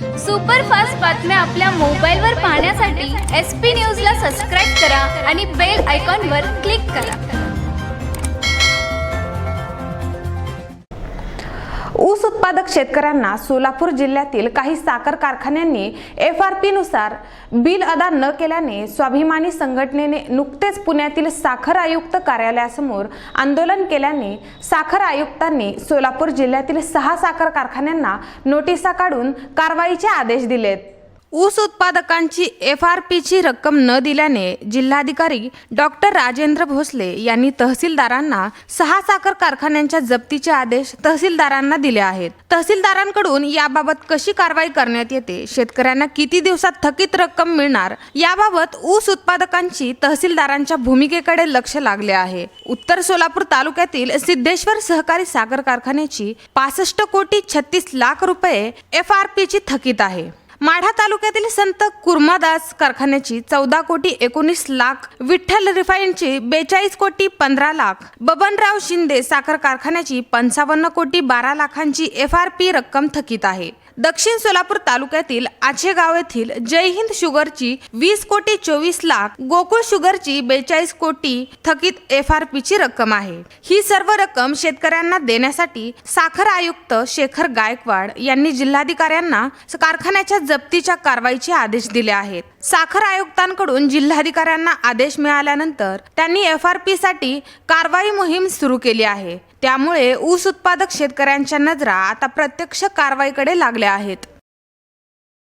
Superfast बातम्या आपल्या मोबाईलवर पाहण्यासाठी एस पी न्यूजला सबस्क्राईब करा आणि बेल आयकॉनवर क्लिक करा. ऊस उत्पादक शेतकऱ्यांना सोलापूर जिल्ह्यातील काही साखर कारखान्यांनी एफ आर पी नुसार बिल अदा न केल्याने स्वाभिमानी संघटनेने नुकतेच पुण्यातील साखर आयुक्त कार्यालयासमोर आंदोलन केल्याने साखर आयुक्तांनी सोलापूर जिल्ह्यातील सहा साखर कारखान्यांना नोटिसा काढून कारवाईचे आदेश दिलेत. ऊस उत्पादकांची एफ आर पीची रक्कम न दिल्याने जिल्हाधिकारी डॉक्टर राजेंद्र भोसले यांनी तहसीलदारांना सहा साखर कारखान्यांच्या जप्तीचे आदेश तहसीलदारांना दिले आहेत. तहसीलदारांकडून याबाबत कशी कारवाई करण्यात येते? शेतकऱ्यांना किती दिवसात थकीत रक्कम मिळणार? याबाबत ऊस उत्पादकांची तहसीलदारांच्या भूमिकेकडे लक्ष लागले आहे. उत्तर सोलापूर तालुक्यातील सिद्धेश्वर सहकारी साखर कारखान्याची पासष्ट कोटी छत्तीस लाख रुपये एफ आर पीची थकीत आहे. माढा तालुक्यातील संत कुर्मादास कारखान्याची चौदा कोटी एकोणीस लाख विठ्ठल रिफाईनची बेचाळीस कोटी पंधरा लाख बबनराव शिंदे साखर कारखान्याची पंचावन्न कोटी बारा लाखांची एफ आर पी रक्कम थकीत आहे. दक्षिण सोलापूर तालुक्यातील आचेगाव येथील जय हिंद शुगरची वीस कोटी चोवीस लाख गोकुळ शुगरची बेचाळीस कोटी थकीत एफ आर पीची रक्कम आहे. ही सर्व रक्कम शेतकऱ्यांना देण्यासाठी साखर आयुक्त शेखर गायकवाड यांनी जिल्हाधिकाऱ्यांना कारखान्याच्या जप्तीच्या कारवाईचे आदेश दिले आहेत. साखर आयुक्तांकडून जिल्हाधिकाऱ्यांना आदेश मिळाल्यानंतर त्यांनी एफ आर पी साठी कारवाई मोहीम सुरू केली आहे. त्यामुळे ऊस उत्पादक शेतकऱ्यांच्या नजरा आता प्रत्यक्ष कारवाईकडे लागल्या आहेत.